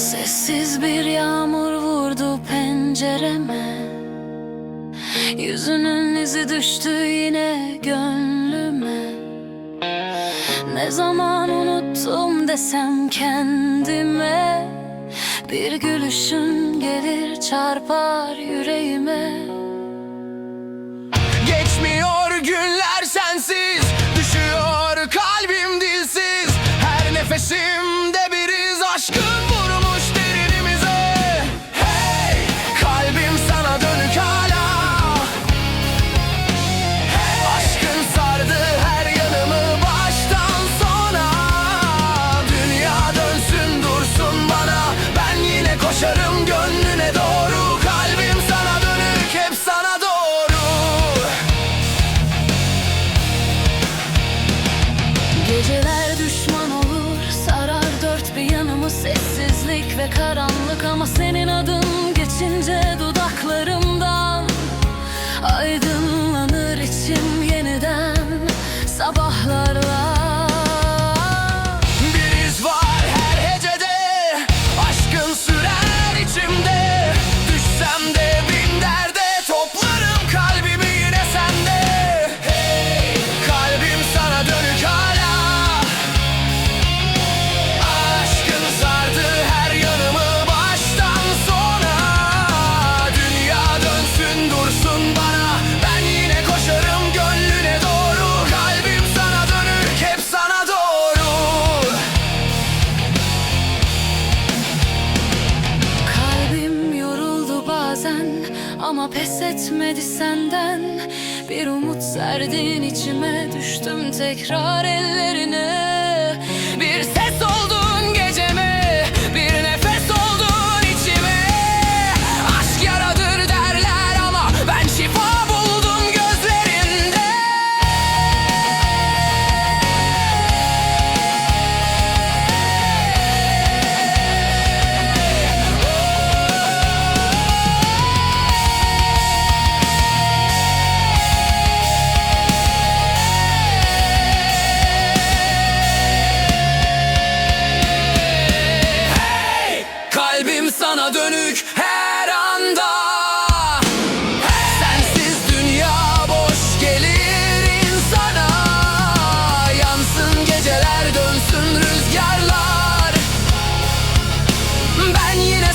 Sessiz bir yağmur vurdu pencereme. Yüzünün izi düştü yine gönlüme. Ne zaman unuttum desem kendime. Bir gülüşün gelir çarpar yüreğime. Geçmiyor günler sensiz Düşüyor kalbim dilsiz. Her nefesimde bir iz karanlık Ama senin adın geçince Ama pes etmedi senden. Bir umut serdin içime Düştüm tekrar ellerine anda. Sensiz dünya boş gelir insana. Yansın geceler dönsün rüzgarlar. Ben yine